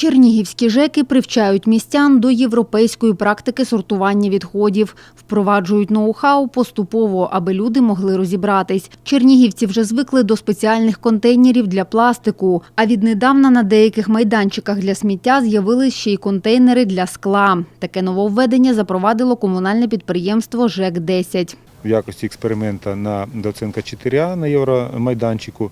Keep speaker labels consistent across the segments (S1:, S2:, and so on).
S1: Чернігівські ЖЕКи привчають містян до європейської практики сортування відходів, впроваджують ноу-хау поступово, аби люди могли розібратись. Чернігівці вже звикли до спеціальних контейнерів для пластику, а віднедавна на деяких майданчиках для сміття з'явились ще й контейнери для скла. Таке нововведення запровадило комунальне підприємство ЖЕК-10.
S2: в якості експеримента на Доценка 4А на Євромайданчику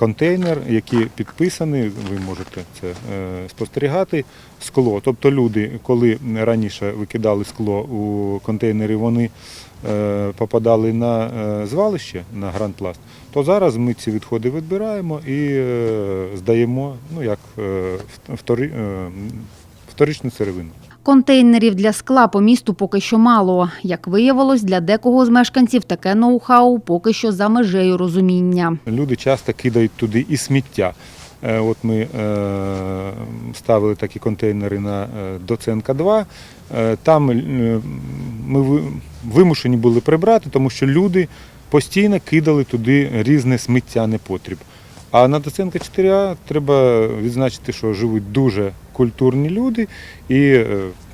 S2: контейнер, який підписаний, ви можете це е, спостерігати, скло. Тобто люди, коли раніше викидали скло у контейнери, вони е, попадали на е, звалище, на грандпласт, то зараз ми ці відходи відбираємо і здаємо ну, як втори, вторичну сировину.
S1: Контейнерів для скла по місту поки що мало. Як виявилось, для декого з мешканців таке ноу-хау поки що за межею розуміння.
S2: Люди часто кидають туди і сміття. Е, От ми е, ставили такі контейнери на е, Доценка 2. Е, Там ми вимушені були прибрати, тому що люди постійно кидали туди різне сміття непотріб. А на Доценка 4А треба відзначити, що живуть дуже культурні люди і е,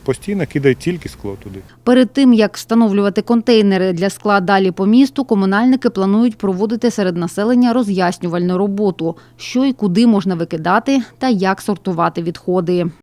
S2: постійно кидають тільки скло туди.
S1: Перед тим, як встановлювати контейнери для скла далі по місту, комунальники планують проводити серед населення роз'яснювальну роботу, що і куди можна викидати та як сортувати відходи.